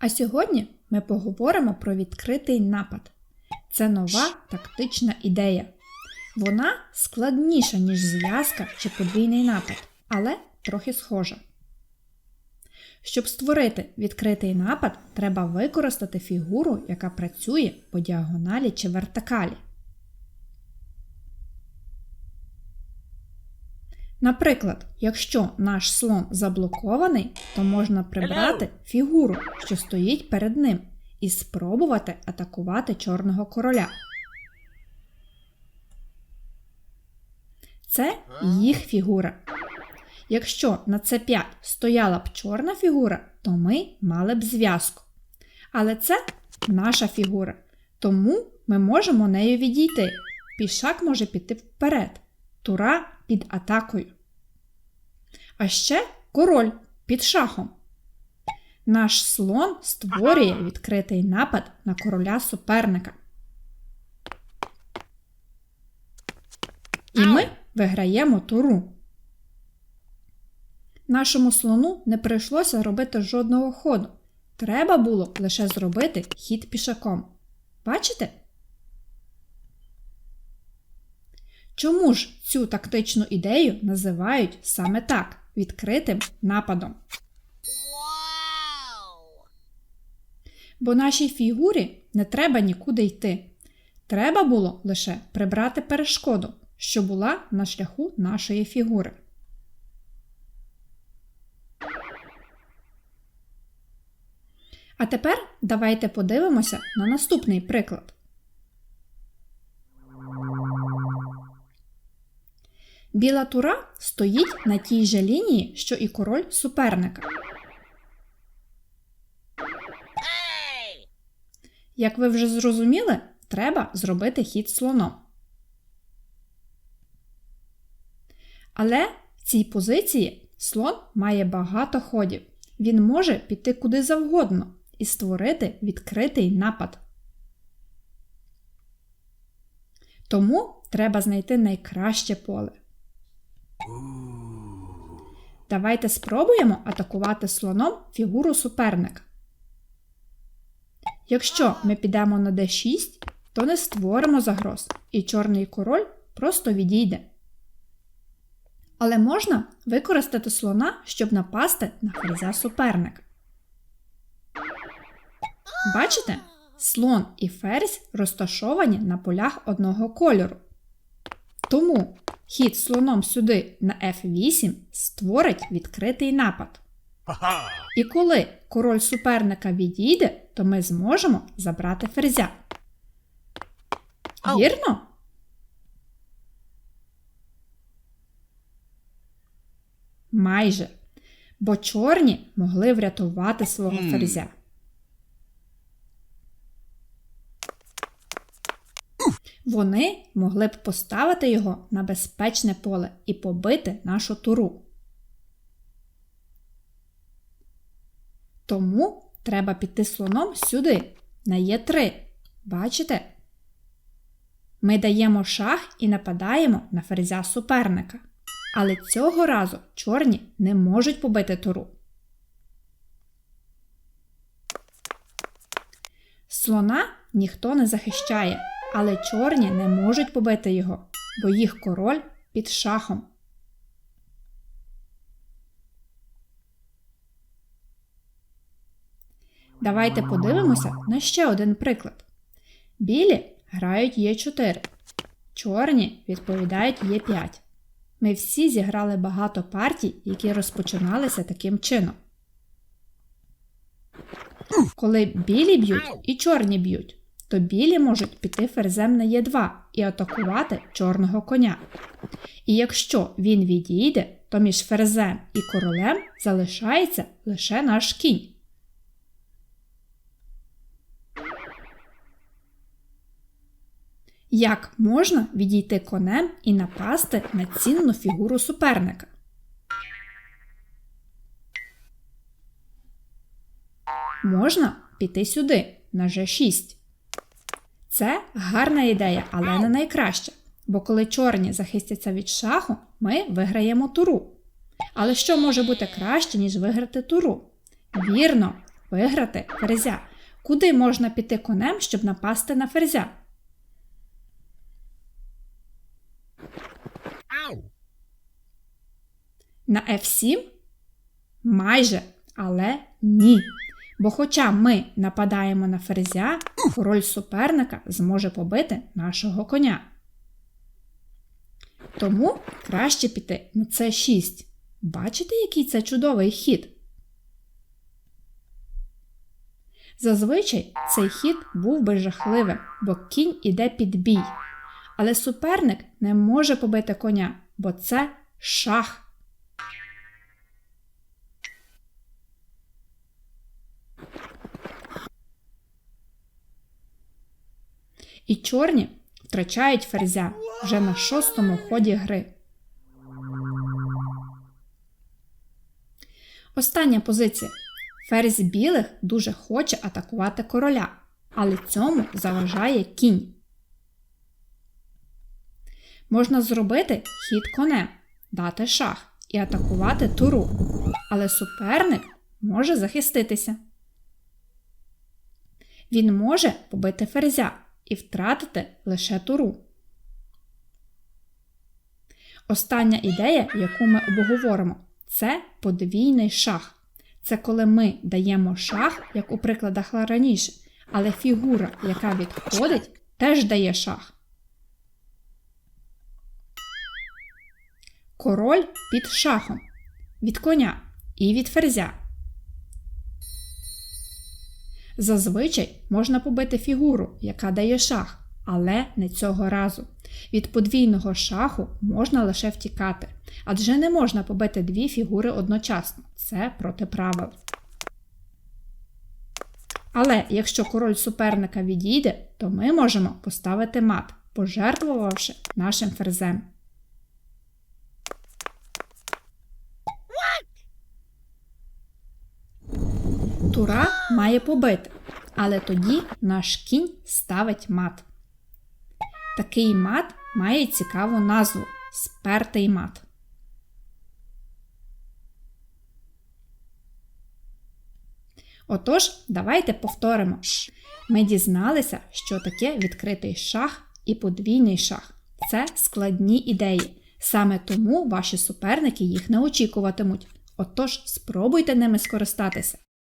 А сьогодні ми поговоримо про відкритий напад. Це нова тактична ідея. Вона складніша, ніж зв'язка чи подвійний напад, але трохи схожа. Щоб створити відкритий напад, треба використати фігуру, яка працює по діагоналі чи вертикалі. Наприклад, якщо наш слон заблокований, то можна прибрати фігуру, що стоїть перед ним, і спробувати атакувати чорного короля. Це їх фігура. Якщо на c5 стояла б чорна фігура, то ми мали б зв'язку. Але це наша фігура, тому ми можемо нею відійти. Пішак може піти вперед, тура під атакою. А ще король під шахом. Наш слон створює відкритий напад на короля суперника. І ми виграємо туру. Нашому слону не прийшлося робити жодного ходу. Треба було лише зробити хід пішаком. Бачите? Чому ж цю тактичну ідею називають саме так відкритим нападом? Бо нашій фігурі не треба нікуди йти. Треба було лише прибрати перешкоду, що була на шляху нашої фігури. А тепер давайте подивимося на наступний приклад. Біла тура стоїть на тій же лінії, що і король суперника. Як ви вже зрозуміли, треба зробити хід слоном. Але в цій позиції слон має багато ходів. Він може піти куди завгодно і створити відкритий напад. Тому треба знайти найкраще поле. Давайте спробуємо атакувати слоном фігуру суперника. Якщо ми підемо на d6, то не створимо загроз, і чорний король просто відійде. Але можна використати слона, щоб напасти на ферзя суперника. Бачите? Слон і ферзь розташовані на полях одного кольору. Тому хід слоном сюди на f8 створить відкритий напад. І коли король суперника відійде, то ми зможемо забрати ферзя. Вірно? Майже. Бо чорні могли врятувати свого ферзя. Вони могли б поставити його на безпечне поле і побити нашу туру. Тому треба піти слоном сюди, на Е3. Бачите? Ми даємо шах і нападаємо на ферзя суперника. Але цього разу чорні не можуть побити туру. Слона ніхто не захищає, але чорні не можуть побити його, бо їх король під шахом. Давайте подивимося на ще один приклад. Білі грають Е4. Чорні відповідають Е5. Ми всі зіграли багато партій, які розпочиналися таким чином. Коли білі б'ють і чорні б'ють, то білі можуть піти ферзем на Е2 і атакувати чорного коня. І якщо він відійде, то між ферзем і королем залишається лише наш кінь. Як можна відійти конем і напасти на цінну фігуру суперника? Можна піти сюди, на G6. Це гарна ідея, але не найкраща. Бо коли чорні захистяться від шаху, ми виграємо туру. Але що може бути краще, ніж виграти туру? Вірно, виграти ферзя. Куди можна піти конем, щоб напасти на ферзя? На F7? Майже, але ні. Бо хоча ми нападаємо на ферзя, король суперника зможе побити нашого коня. Тому краще піти на С6. Бачите, який це чудовий хід? Зазвичай цей хід був би жахливим, бо кінь іде під бій. Але суперник не може побити коня, бо це шах. І чорні втрачають ферзя вже на шостому ході гри. Остання позиція. Ферзь білих дуже хоче атакувати короля, але цьому заважає кінь. Можна зробити хід конем, дати шах і атакувати туру, але суперник може захиститися. Він може побити ферзя і втратити лише туру. Остання ідея, яку ми обговоримо, це подвійний шах. Це коли ми даємо шах, як у прикладах раніше, але фігура, яка відходить, теж дає шах. Король під шахом від коня і від ферзя. Зазвичай можна побити фігуру, яка дає шах, але не цього разу. Від подвійного шаху можна лише втікати, адже не можна побити дві фігури одночасно. Це проти правил. Але якщо король суперника відійде, то ми можемо поставити мат, пожертвувавши нашим ферзем. Тура має побити, але тоді наш кінь ставить мат. Такий мат має цікаву назву спертий мат. Отож, давайте повторимо. Ми дізналися, що таке відкритий шах і подвійний шах. Це складні ідеї. Саме тому ваші суперники їх не очікуватимуть. Отож, спробуйте ними скористатися.